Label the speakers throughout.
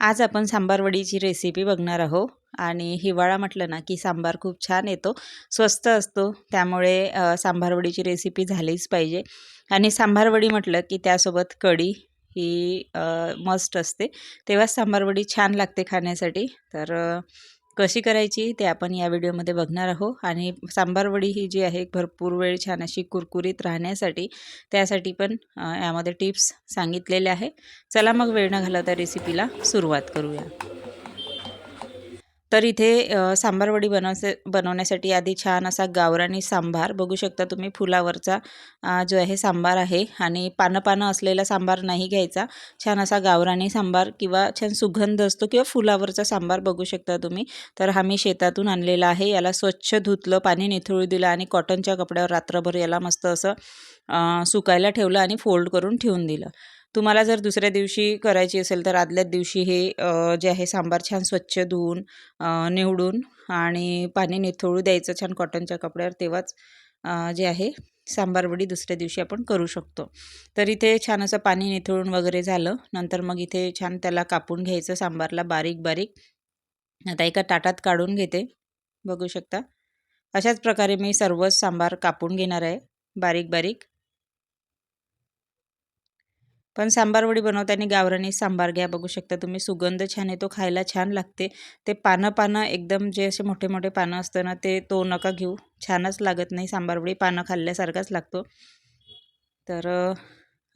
Speaker 1: आज आपण सांबारवडीची रेसिपी बघणार आहोत. आणि हिवाळा म्हटलं ना की सांबार खूप छान येतो स्वस्त असतो त्यामुळे सांबारवडीची रेसिपी झालीच पाहिजे. आणि सांबारवडी म्हटलं की त्यासोबत कढी ही मस्ट असते. तेव्हाच सांबारवडी छान लागते खाण्यासाठी. तर कशी करायची ते आपण या व्हिडिओमध्ये बघणार आहोत. आणि सांबार वडी ही जी आहे भरपूर वेळ छान अशी कुरकुरीत राहण्यासाठी त्यासाठी पण यामध्ये टिप्स सांगितलेले आहे चला मग वेळ न घालवता रेसिपीला सुरुवात करूया. तर इथे सांबारवडी सांबार वडी बनवसे बनवण्यासाठी आधी छान असा गावरानी सांबार. बघू शकता तुम्ही फुलावरचा जो आहे सांबार आहे आणि पानं पानं असलेला सांबार नाही घ्यायचा. छान असा गावरानी सांबार किंवा छान सुगंध असतो किंवा फुलावरचा सांबार बघू शकता तुम्ही. तर हा मी शेतातून आणलेला आहे. याला स्वच्छ धुतलं पाणी निथळू दिलं आणि कॉटनच्या कपड्यावर रात्रभर याला मस्त असं सुकायला ठेवलं आणि फोल्ड करून ठेवून दिलं. तुम्हाला जर दुसऱ्या दिवशी करायची असेल तर आदल्याच दिवशी हे जे आहे सांबार छान स्वच्छ धुवून निवडून आणि पाणी निथळू द्यायचं छान कॉटनच्या कपड्यावर तेव्हाच जे आहे सांबार वडी दुसऱ्या दिवशी आपण करू शकतो. तर इथे छान असं पाणी निथळून वगैरे झालं. नंतर मग इथे छान त्याला कापून घ्यायचं सांबारला बारीक बारीक. आता एका ताटात काढून घेते. बघू शकता. अशाच प्रकारे मी सर्वच सांबार कापून घेणार आहे. बारीक बारीक. पण सांबार वडी बनवताना गावरानी सांबार घ्या. बघू शकता तुम्ही सुगंध छान येतो खायला छान लागते. ते पानं पानं एकदम जे असे मोठे मोठे पानं असतं ना ते तो नका घेऊ. छानच लागत नाही सांबारवडी पानं खाल्ल्यासारखाच लागतो. तर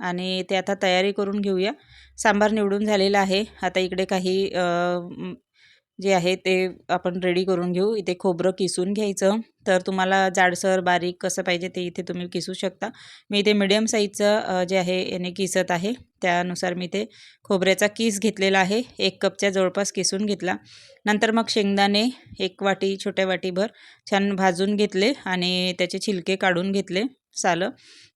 Speaker 1: आणि ते आता तयारी करून घेऊया. सांबार निवडून झालेला आहे. आता इकडे काही जे आहे ते आपण रेडी करून घेऊ. इथे खोबरं किसून घ्यायचं. तर तुम्हाला जाडसर बारीक कसं पाहिजे ते इथे तुम्ही किसू शकता. मी इथे मिडियम साईजचं जे आहे याने किसत आहे. त्यानुसार मी ते खोबऱ्याचा किस घेतलेला आहे. एक कपच्या जवळपास किसून घेतला. नंतर मग शेंगदाणे एक वाटी छोट्या वाटीभर छान भाजून घेतले आणि त्याचे छिलके काढून घेतले. सालं.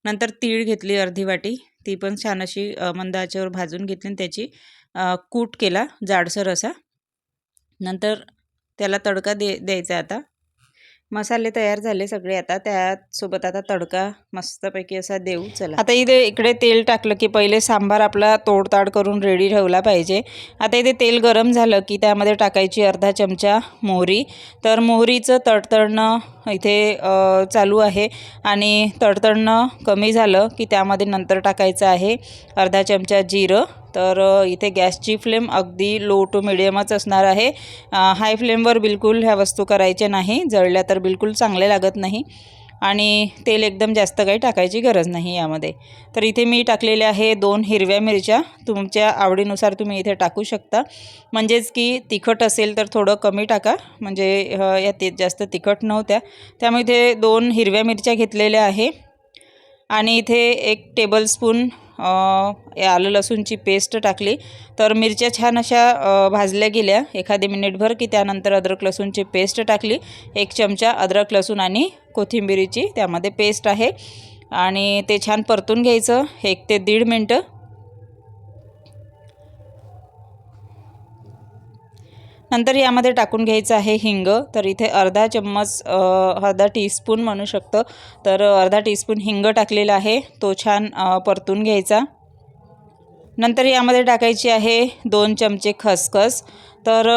Speaker 1: नंतर तीळ घेतली अर्धी वाटी. ती पण छान अशी मंद आचेवर भाजून घेतली आणि त्याची कूट केला जाडसर असा. नंतर त्याला तडका दे द्यायचा आता. मसाले तयार झाले सगळे. आता त्यासोबत आता तडका मस्तपैकी असा देऊ. चला. आता इथे इकडे तेल टाकलं की पहिले सांबार आपला तोडताड करून रेडी ठेवला पाहिजे. आता इथे तेल गरम झालं की त्यामध्ये टाकायची अर्धा चमचा मोहरी. तर मोहरीचं तडतडणं इथे चालू आहे. आणि तडतडणं कमी झालं की त्यामध्ये नंतर टाकायचं आहे अर्धा चमचा जिरं. तर इथे गॅसची फ्लेम अगदी लो टू मिडियमच असणार आहे. हाय फ्लेमवर बिलकुल ह्या वस्तू करायच्या नाही. जळल्या तर बिलकुल चांगले लागत नाही. आणि तेल एकदम जास्त काही टाकायची गरज नाही यामध्ये. तर इथे मी टाकलेले आहे दोन हिरव्या मिरच्या. तुमच्या आवडीनुसार तुम्ही इथे टाकू शकता. म्हणजेच की तिखट असेल तर थोडं कमी टाका. म्हणजे या ते जास्त तिखट नव्हत्या. त्यामुळे इथे दोन हिरव्या मिरच्या घेतलेल्या आहे. आणि इथे एक टेबलस्पून आलं लसूणची पेस्ट टाकली. तर मिरच्या छान अशा भाजल्या गेल्या. एखादी मिनिटभर की त्यानंतर अद्रक लसूणची पेस्ट टाकली. एक चमचा अद्रक लसूण आणि कोथिंबिरीची त्यामध्ये पेस्ट आहे. आणि ते छान परतून घ्यायचं. एक ते दीड मिनटं नंतर यामध्ये टाकून घ्यायचं आहे हिंग. तर इथे अर्धा चम्मच अर्धा टीस्पून म्हणू शकतं. तर अर्धा टीस्पून हिंग टाकलेला आहे. तो छान परतून घ्यायचा. नंतर यामध्ये टाकायची आहे दोन चमचे खसखस. तर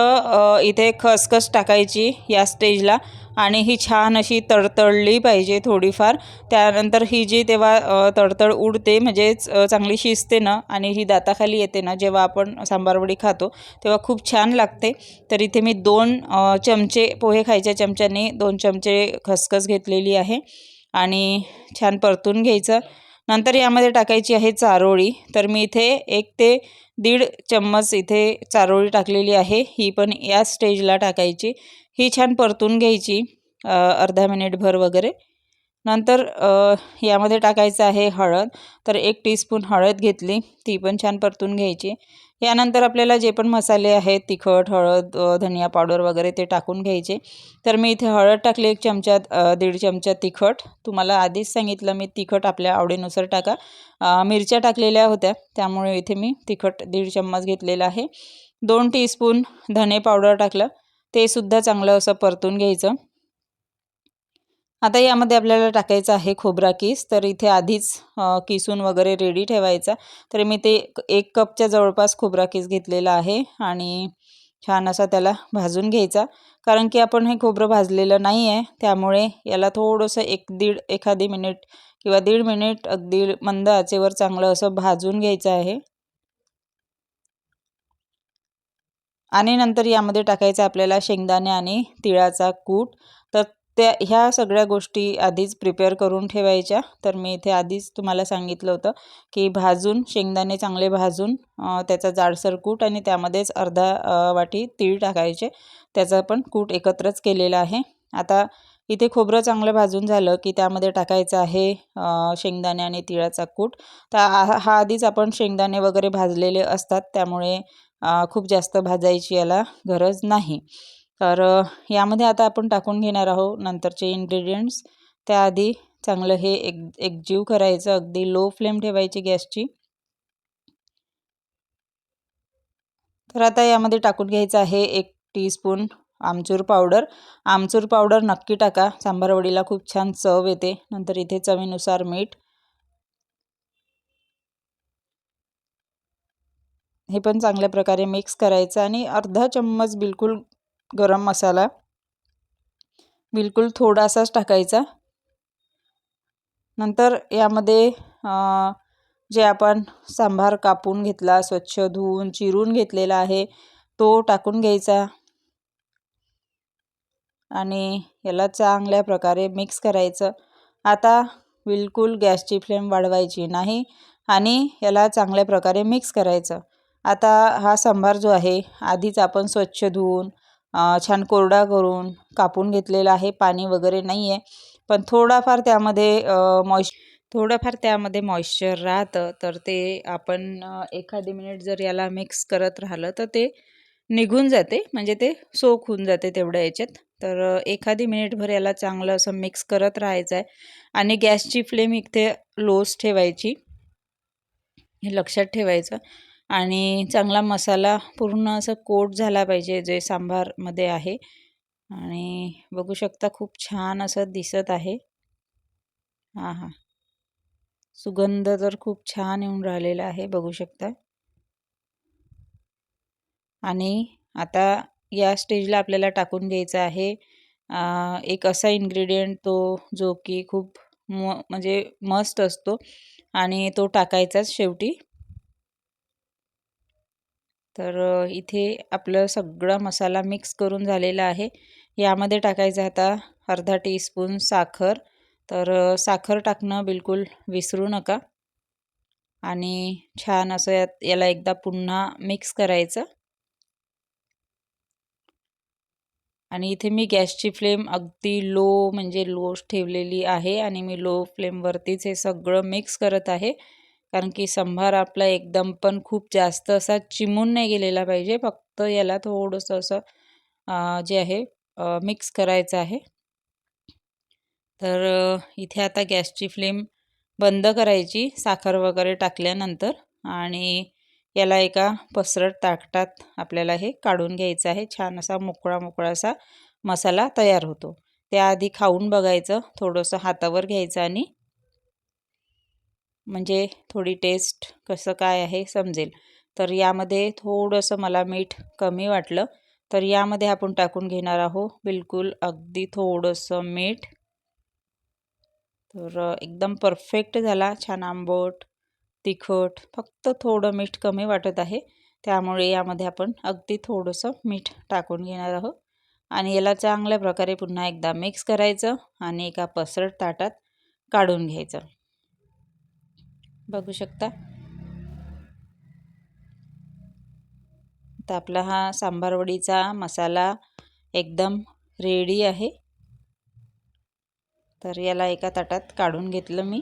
Speaker 1: इथे खसखस टाकायची या स्टेजला आणि ही छान अशी तडतडली पाहिजे थोडीफार. त्यानंतर ही जी तेव्हा तडतड उडते म्हणजेच चांगली शिजते ना आणि ही दाताखाली येते ना जेव्हा आपण सांबारवडी खातो तेव्हा खूप छान लागते. तर इथे मी दोन चमचे पोहे खायच्या चमच्याने दोन चमचे खसखस घेतलेली आहे आणि छान परतून घ्यायचं. नंतर यामध्ये टाकायची आहे चारोळी. तर मी इथे एक ते दीड चम्मच इथे चारोळी टाकलेली आहे. ही पण या स्टेजला टाकायची. ही छान परतून घ्यायची. अर्धा मिनिटभर वगैरे. नंतर यामध्ये टाकायचं आहे हळद. तर एक टीस्पून हळद घेतली. ती पण छान परतून घ्यायची. यानंतर आपल्याला जे पण मसाले आहेत तिखट हळद धनिया पावडर वगैरे ते टाकून घ्यायचे. तर मी इथे हळद टाकली एक चमचा दीड चमचा तिखट. तुम्हाला आधीच सांगितलं मी तिखट आपल्या आवडीनुसार टाका. मिरच्या टाकलेल्या होत्या. त्यामुळे इथे मी तिखट दीड चम्मच घेतलेला आहे. दोन टीस्पून धने पावडर टाकलं. ते सुद्धा चांगलं असं परतून घ्यायचं. आता यामध्ये आपल्याला टाकायचं आहे खोबरा किस तर इथे आधीच किसून वगैरे रेडी ठेवायचा. तर मी ते एक कपच्या जवळपास खोबरा किस घेतलेला आहे आणि छान असा त्याला भाजून घ्यायचा. कारण की आपण हे खोबरं भाजलेलं नाही आहे त्यामुळे याला थोडंसं एक दीड एखादी मिनिट किंवा दीड मिनिट अगदी मंद आचेवर चांगलं असं भाजून घ्यायचं आहे. आणि नंतर यामध्ये टाकायचं आपल्याला शेंगदाणे आणि तिळाचा कूट. त्या ह्या सगळ्या गोष्टी आधीच प्रिपेअर करून ठेवायच्या. तर मी इथे आधीच तुम्हाला सांगितलं होतं की भाजून शेंगदाणे चांगले भाजून त्याचा जाडसर कूट आणि त्यामध्येच अर्धा वाटी तीळ टाकायचे. त्याचा पण कूट एकत्रच केलेला आहे. आता इथे खोबरं चांगलं भाजून झालं की त्यामध्ये टाकायचं आहे शेंगदाणे आणि तिळाचा कूट. तर हा आधीच आपण शेंगदाणे वगैरे भाजलेले असतात. त्यामुळे खूप जास्त भाजायची याला गरज नाही. तर यामध्ये आता आपण टाकून घेणार आहोत नंतरचे इन्ग्रेडियंट्स त्याआधी चांगलं हे एक एकजीव करायचं अगदी लो फ्लेम ठेवायची गॅसची. तर आता यामध्ये टाकून घ्यायचं आहे एक टीस्पून आमचूर पावडर आमचूर पावडर नक्की टाका सांबारवडीला खूप छान चव येते. नंतर इथे चवीनुसार मीठ. हे पण चांगल्या प्रकारे मिक्स करायचं आणि अर्धा चम्मच बिलकुल गरम मसाला. बिलकुल थोडासाच टाकायचा. नंतर यामध्ये जे आपण सांभार कापून घेतला स्वच्छ धुवून चिरून घेतलेला आहे तो टाकून घ्यायचा. आणि याला चांगल्या प्रकारे मिक्स करायचं. आता बिलकुल गॅसची फ्लेम वाढवायची नाही आणि याला चांगल्या प्रकारे मिक्स करायचं. आता हा सांबार जो आहे आधीच आपण स्वच्छ धुवून छान कोरडा करून कापून घेतलेला आहे. पाणी वगैरे नाही आहे पण थोडाफार त्यामध्ये मॉइश थोडंफार त्यामध्ये मॉइश्चर राहतं. तर ते आपण एखादी मिनिट जर याला मिक्स करत राहिलं तर ते निघून जाते. म्हणजे ते सोक होऊन जाते तेवढ्या याच्यात. तर एखादी मिनिटभर याला चांगलं असं मिक्स करत राहायचं आहे आणि गॅसची फ्लेम इथे लोच ठेवायची. हे लक्षात ठेवायचं. आणि चांगला मसाला पूर्ण असं कोट झाला पाहिजे जे सांबारमध्ये आहे. आणि बघू शकता खूप छान असं दिसत आहे. हां हां. सुगंध तर खूप छान येऊन राहिलेला आहे बघू शकता. आणि आता या स्टेजला आपल्याला टाकून घ्यायचा आहे. एक असा इन्ग्रेडियंट तो जो की खूप म म्हणजे मस्त असतो. आणि तो टाकायचाच शेवटी. तर इथे आपलं सगळा मसाला मिक्स करून झालेला आहे. यामध्ये टाकायचं आता अर्धा टीस्पून साखर. तर साखर टाकणं बिलकुल विसरू नका. आणि छान असं यात याला एकदा पुन्हा मिक्स करायचं. आणि इथे मी गॅसची फ्लेम अगदी लो म्हणजे लो ठेवलेली आहे. आणि मी लो फ्लेमवरतीच हे सगळं मिक्स करत आहे. कारण की संभार आपला एकदम पण खूप जास्त असा चिमून नाही गेलेला पाहिजे. फक्त याला थोडंसं असं जे आहे मिक्स करायचं आहे. तर इथे आता गॅसची फ्लेम बंद करायची साखर वगैरे टाकल्यानंतर. आणि याला एका पसरट ताकटात आपल्याला हे काढून घ्यायचं आहे. छान असा मोकळा मोकळा असा मसाला तयार होतो. त्याआधी खाऊन बघायचं थोडंसं हातावर घ्यायचं आणि म्हणजे थोडी टेस्ट कसं काय आहे समजेल. तर यामध्ये थोडंसं मला मीठ कमी वाटलं. तर यामध्ये आपण टाकून घेणार आहोत बिलकुल अगदी थोडंसं मीठ. तर एकदम परफेक्ट झाला छान आंबट तिखट फक्त थोडं मीठ कमी वाटत आहे. त्यामुळे यामध्ये आपण अगदी थोडंसं मीठ टाकून घेणार आहोत. आणि याला चांगल्या प्रकारे पुन्हा एकदा मिक्स करायचं आणि एका पसरट ताटात काढून घ्यायचं. बघू शकता. तर आपला हा सांबारवडीचा मसाला एकदम रेडी आहे. तर याला एका ताटात काढून घेतलं मी.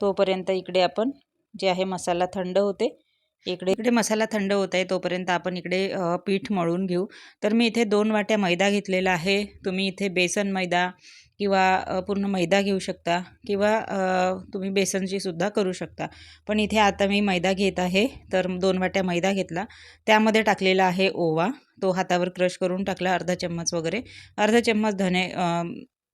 Speaker 1: तोपर्यंत इकडे आपण जे आहे मसाला थंड होते इकडे इकडे मसाला थंड होत आहे तोपर्यंत आपण इकडे पीठ मळून घेऊ. तर मी इथे दोन वाट्या मैदा घेतलेला आहे. तुम्ही इथे बेसन मैदा किंवा पूर्ण मैदा घेऊ शकता किंवा तुम्ही बेसनचीसुद्धा करू शकता. पण इथे आता मी मैदा घेत आहे तर दोन वाट्या मैदा घेतला. त्यामध्ये टाकलेला आहे ओवा. तो हातावर क्रश करून टाकला अर्धा चम्मच वगैरे. अर्धा चम्मच धने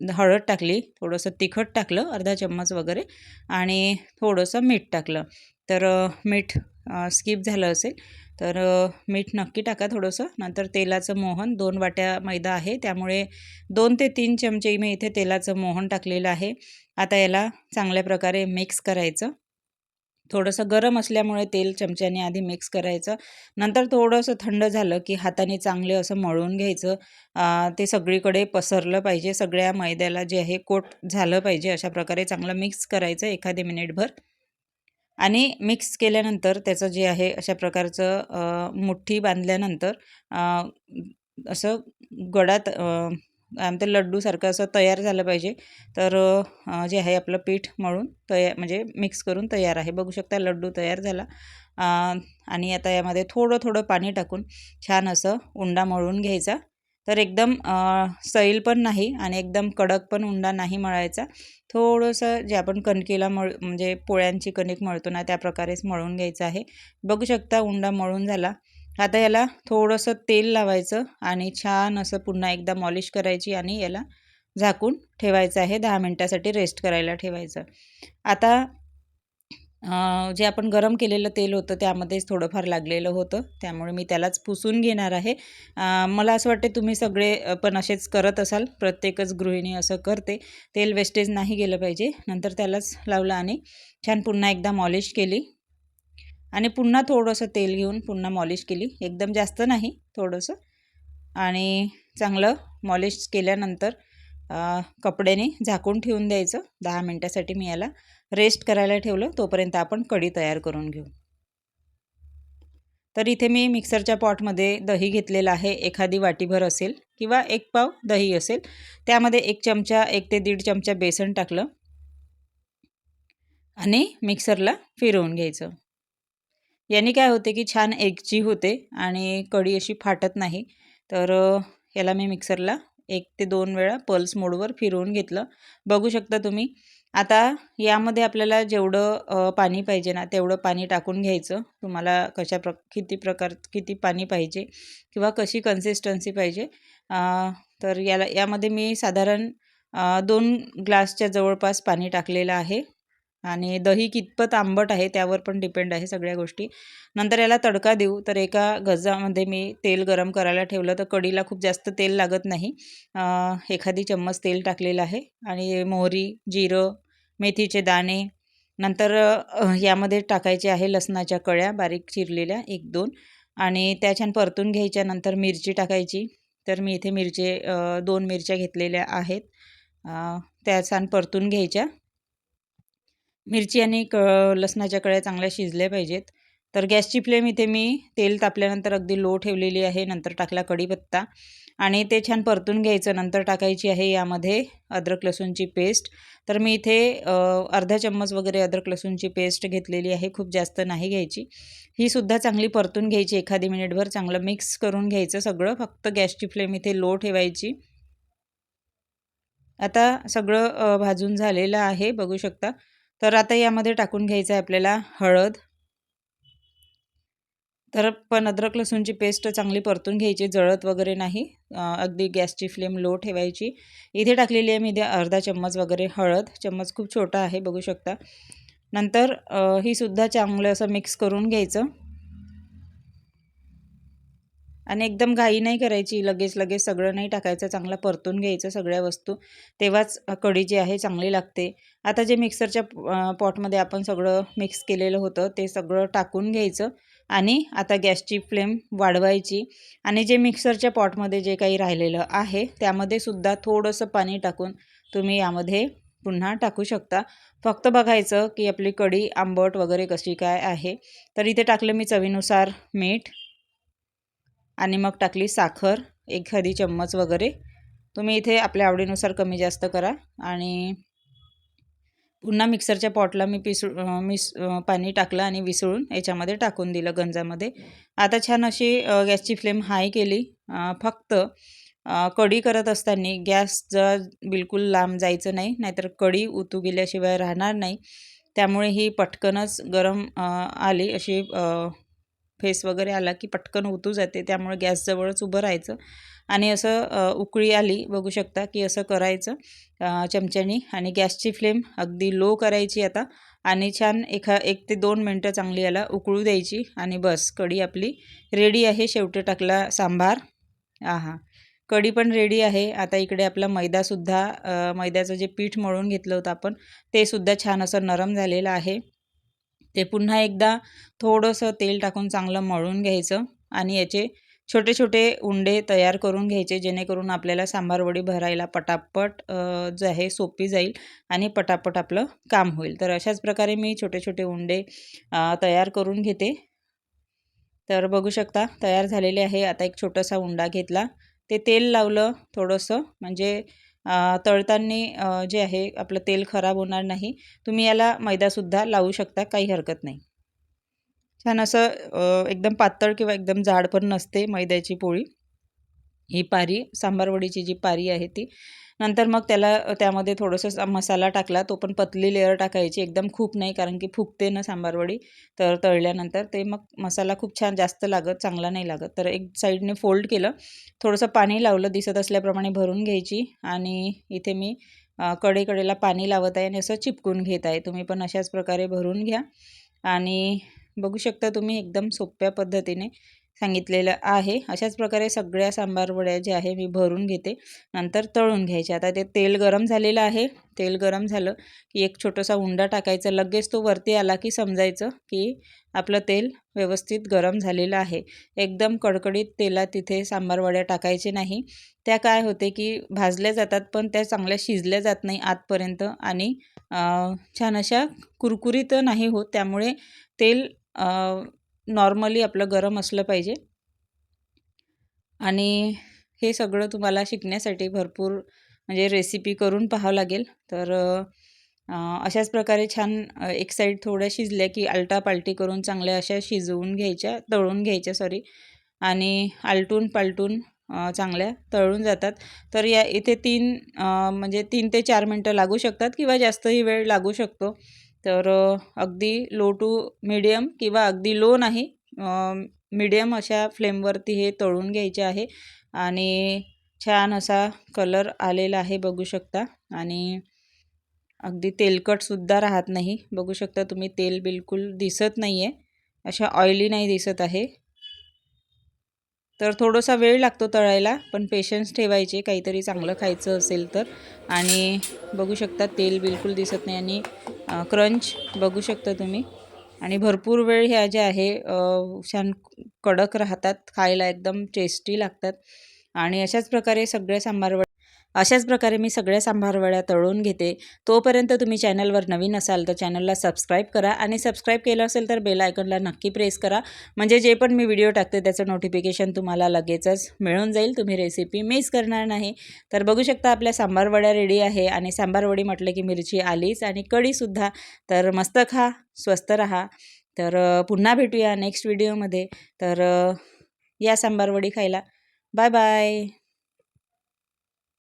Speaker 1: हळद टाकली थोडंसं तिखट टाकलं अर्धा चम्मच वगैरे. आणि थोडंसं मीठ टाकलं. तर मीठ स्किप झालं असेल तर मीठ नक्की टाका थोडंसं. नंतर तेलाचं मोहन दोन वाट्या मैदा आहे. त्यामुळे दोन ते तीन चमचे मी इथे तेलाचं मोहन टाकलेलं आहे. आता याला चांगल्या प्रकारे मिक्स करायचं. थोडंसं गरम असल्यामुळे तेल चमच्याने आधी मिक्स करायचं. नंतर थोडंसं थंड झालं की हाताने चांगले असं मळून घ्यायचं. ते सगळीकडे पसरलं पाहिजे. सगळ्या मैद्याला जे आहे कोट झालं पाहिजे. अशा प्रकारे चांगलं मिक्स करायचं एखादे मिनिटभर. आणि मिक्स केल्यानंतर त्याचं जे आहे अशा प्रकारचं मुठ्ठी बांधल्यानंतर असं गडात आमचं काय लड्डूसारखं असं तयार झालं पाहिजे. तर जे आहे आपलं पीठ मळून तया म्हणजे मिक्स करून तयार आहे. बघू शकता लड्डू तयार झाला. आणि आता यामध्ये थोडं थोडं पाणी टाकून छान असं उंडा मळून घ्यायचा. तर एकदम सैल पण नाही आणि एकदम कडक पण उंडा नाही मळायचा. थोडंसं जे आपण कणकेला मळ म्हणजे पोळ्यांची कणिक मळतो ना त्या प्रकारेच मळून घ्यायचं आहे. बघू शकता उंडा मळून झाला. आता याला थोडंसं तेल लावायचं आणि छान असं पुन्हा एकदा मॉलिश करायची आणि याला झाकून ठेवायचं आहे. दहा मिनटासाठी रेस्ट करायला ठेवायचं. आता जे आपण गरम केलेलं तेल होतं त्यामध्येच थोडंफार लागलेलं होतं. त्यामुळे मी त्यालाच पुसून घेणार आहे. मला असं वाटते तुम्ही सगळे पण असेच करत असाल. प्रत्येकच गृहिणी असं करते. तेल वेस्टेज नाही गेलं पाहिजे. नंतर त्यालाच लावलं आणि छान पुन्हा एकदा मॉलिश केली. आणि पुन्हा थोडंसं तेल घेऊन पुन्हा मॉलिश केली. एकदम जास्त नाही थोडंसं. आणि चांगलं मॉलिश केल्यानंतर कपड्याने झाकून ठेवून द्यायचं. दहा मिनटासाठी मी याला रेस्ट करायला ठेवलं तोपर्यंत आपण कढी तयार करून घेऊ. तर इथे मी मिक्सरच्या पॉटमध्ये दही घेतलेलं आहे. एखादी वाटीभर असेल किंवा एक पाव दही असेल त्यामध्ये एक चमचा एक ते दीड चमचा बेसन टाकलं आणि मिक्सरला फिरवून घ्यायचं. याने काय होते की छान एकजी होते आणि कढी अशी फाटत नाही. तर याला मी मिक्सरला एक ते दोन वेळा पल्स मोडवर फिरवून घेतलं. बघू शकता तुम्ही आता यामध्ये आपल्याला जेवढं पाणी पाहिजे ना तेवढं पाणी टाकून घ्यायचं. तुम्हाला कशा प्र किती प्रकार किती पाणी पाहिजे किंवा कशी कन्सिस्टन्सी पाहिजे. तर याला यामध्ये मी साधारण दोन ग्लासच्या जवळपास पाणी टाकलेलं आहे. आणि दही कितपत आंबट आहे त्यावर पण डिपेंड आहे सगळ्या गोष्टी. नंतर याला तडका देऊ. तर एका गजामध्ये मी तेल गरम करायला ठेवलं तर कढीला खूप जास्त तेल लागत नाही. एखादी चम्मच तेल टाकलेलं आहे आणि मोहरी जिरं मेथीचे दाणे नंतर यामध्ये टाकायचे आहे लसणाच्या कळ्या बारीक चिरलेल्या एक दोन. आणि त्या छान परतून घ्यायच्या. नंतर मिरची टाकायची. तर मी इथे मिरचे दोन मिरच्या घेतलेल्या आहेत. त्या छान परतून घ्यायच्या. मिरची आणि क लसणाच्या कळ्या चांगल्या शिजल्या पाहिजेत. तर गॅसची फ्लेम इथे मी तेल तापल्यानंतर अगदी लो ठेवलेली आहे नंतर टाकला कढीपत्ता. आणि ते छान परतून घ्यायचं नंतर टाकायची आहे यामध्ये अद्रक लसूणची पेस्ट. तर मी इथे अर्धा चम्मच वगैरे अद्रक लसूणची पेस्ट घेतलेली आहे खूप जास्त नाही घ्यायची. ही सुद्धा चांगली परतून घ्यायची एखादी मिनिटभर चांगलं मिक्स करून घ्यायचं सगळं फक्त गॅसची फ्लेम इथे लो ठेवायची. आता सगळं भाजून झालेलं आहे बघू शकता. तर आता यामध्ये टाकून घ्यायचं आहे आपल्याला हळद. तर पण अद्रक लसूणची पेस्ट चांगली परतून घ्यायची जळत वगैरे नाही. अगदी गॅसची फ्लेम लो ठेवायची. इथे टाकलेली आहे मी इथे अर्धा चम्मच वगैरे हळद. चम्मच खूप छोटा आहे बघू शकता. नंतर ही सुद्धा चांगलं असं मिक्स करून घ्यायचं. आणि एकदम घाई नाही करायची लगेच लगेच सगळं नाही टाकायचं चांगला परतून घ्यायचं सगळ्या वस्तू. तेव्हाच कढी जी आहे चांगली लागते. आता जे मिक्सरच्या पॉटमध्ये आपण सगळं मिक्स केलेलं होतं ते सगळं टाकून घ्यायचं आणि आता गॅसची फ्लेम वाढवायची. आणि जे मिक्सरच्या पॉटमध्ये जे काही राहिलेलं आहे त्यामध्ये सुद्धा थोडंसं पाणी टाकून तुम्ही यामध्ये पुन्हा टाकू शकता. फक्त बघायचं की आपली कढी आंबट वगैरे कशी काय आहे. तर इथे टाकलं मी चवीनुसार मीठ आणि मग टाकली साखर एखादी चम्मच वगैरे. तुम्ही इथे आपल्या आवडीनुसार कमी जास्त करा आणि पुन्हा मिक्सरच्या पॉटला मी पिसू मिस पाणी टाकलं आणि विसळून याच्यामध्ये टाकून दिलं गंजामध्ये. आता छान अशी गॅसची फ्लेम हाय केली. फक्त कढी करत असताना गॅस जर बिलकुल लांब जायचं नाही नाहीतर कढी उतू गेल्याशिवाय राहणार नाही. त्यामुळे ही पटकनच गरम आली अशी फेस वगैरे आला की पटकन ओतू जाते त्यामुळे गॅसजवळच उभं राहायचं. आणि असं उकळी आली बघू शकता की असं करायचं. चमच्यानी. आणि गॅसची फ्लेम अगदी लो करायची आता. आणि छान एखा एक ते दोन मिनटं चांगली याला उकळू द्यायची. आणि बस कढी आपली रेडी आहे. शेवटी टाकला सांबार. आहा. कढी पण रेडी आहे. आता इकडे आपला मैदासुद्धा मैद्याचं जे पीठ मळून घेतलं होतं आपण ते सुद्धा छान असं नरम झालेलं आहे. ते पुन्हा एकदा थोडंसं तेल टाकून चांगलं मळून घ्यायचं आणि याचे छोटे छोटे उंडे तयार करून घ्यायचे जेणेकरून आपल्याला सांबारवडी भरायला पटापट जे आहे सोपी जाईल आणि पटापट आपलं काम होईल. तर अशाच प्रकारे मी छोटे छोटे उंडे तयार करून घेते. तर बघू शकता तयार झालेले आहे. आता एक छोटासा उंडा घेतला. ते तेल लावलं थोडंसं म्हणजे तळताना जे आहे आपलं तेल खराब होणार नाही. तुम्ही याला मैदासुद्धा लावू शकता काही हरकत नाही. छान असं एकदम पातळ किंवा एकदम जाड पण नसते मैद्याची पोळी. ही पारी सांबारवडीची जी पारी आहे ती. नंतर मग त्याला त्यामध्ये थोडंसं मसाला टाकला तो पण पतली लेअर टाकायची एकदम खूप नाही कारण की फुगते ना सांबारवडी तर तळल्यानंतर ते मग मसाला खूप छान जास्त लागत चांगला नाही लागत. तर एक साईडने फोल्ड केलं थोडंसं पाणी लावलं दिसत असल्याप्रमाणे भरून घ्यायची आणि इथे मी कडेकडेला पाणी लावत आहे आणि असं चिपकून घेत आहे. तुम्ही पण अशाच प्रकारे भरून घ्या आणि बघू शकता तुम्ही एकदम सोप्या पद्धतीने सांगितलेलं आहे. अशाच प्रकारे सगळ्या सांबार वड्या ज्या आहे मी भरून घेते. नंतर तळून घ्यायचे. आता ते तेल गरम झालेलं आहे. तेल गरम झालं की एक छोटासा उंडा टाकायचा. लगेच तो वरती आला की समजायचं की आपलं तेल व्यवस्थित गरम झालेलं आहे. एकदम कडकडीत तेलात तिथे सांबार वड्या टाकायचे नाही. त्या काय होते की भाजल्या जातात पण त्या चांगल्या शिजल्या जात नाही आतपर्यंत आणि छान अशा कुरकुरीत नाही होत. त्यामुळे तेल नॉर्मली आपलं गरम असलं पाहिजे. आणि हे सगळं तुम्हाला शिकण्यासाठी भरपूर म्हणजे रेसिपी करून पाहावं लागेल. तर अशाच प्रकारे छान एक साईड थोड्या शिजल्या की आलटापालटी करून चांगल्या अशा शिजवून घ्यायच्या तळून घ्यायच्या सॉरी आणि आलटून पालटून चांगल्या तळून जातात. तर या इथे तीन म्हणजे तीन ते चार मिनटं लागू शकतात किंवा जास्तही वेळ लागू शकतो. तर अगदी लो टू मिडियम किंवा अगदी लो नाही मिडियम अशा फ्लेमवरती हे तळून घ्यायचे आहे आणि छान असा कलर आलेला आहे बघू शकता आणि अगदी तेलकटसुद्धा राहत नाही. बघू शकता तुम्ही तेल बिलकुल दिसत नाही आहे अशा ऑइली नाही दिसत आहे. तर थोडासा वेळ लागतो तळायला पण पेशन्स ठेवायचे काहीतरी चांगलं खायचं असेल तर. आणि बघू शकता तेल बिलकुल दिसत नाही आणि क्रंच बघू शकता तुम्ही. आणि भरपूर वेळ ह्या ज्या आहे छान कडक राहतात खायला एकदम टेस्टी लागतात. आणि अशाच प्रकारे सगळ्या सांबार अशाच प्रकारे मी सगळ्या सांभारवड्या तळून घेते. तोपर्यंत तुम्ही चॅनलवर नवीन असाल तर चॅनलला सबस्क्राईब करा आणि सबस्क्राईब केलं असेल तर बेल आयकनला नक्की प्रेस करा. म्हणजे जे पण मी व्हिडिओ टाकते त्याचं नोटिफिकेशन तुम्हाला लगेचच मिळून जाईल. तुम्ही रेसिपी मिस करणार नाही. तर बघू शकता आपल्या सांबारवड्या रेडी आहे आणि सांबारवडी म्हटलं की मिरची आलीच आणि कढीसुद्धा तर मस्त खा स्वस्त राहा. तर पुन्हा भेटूया नेक्स्ट व्हिडिओमध्ये तर या सांबारवडी खायला. Bye bye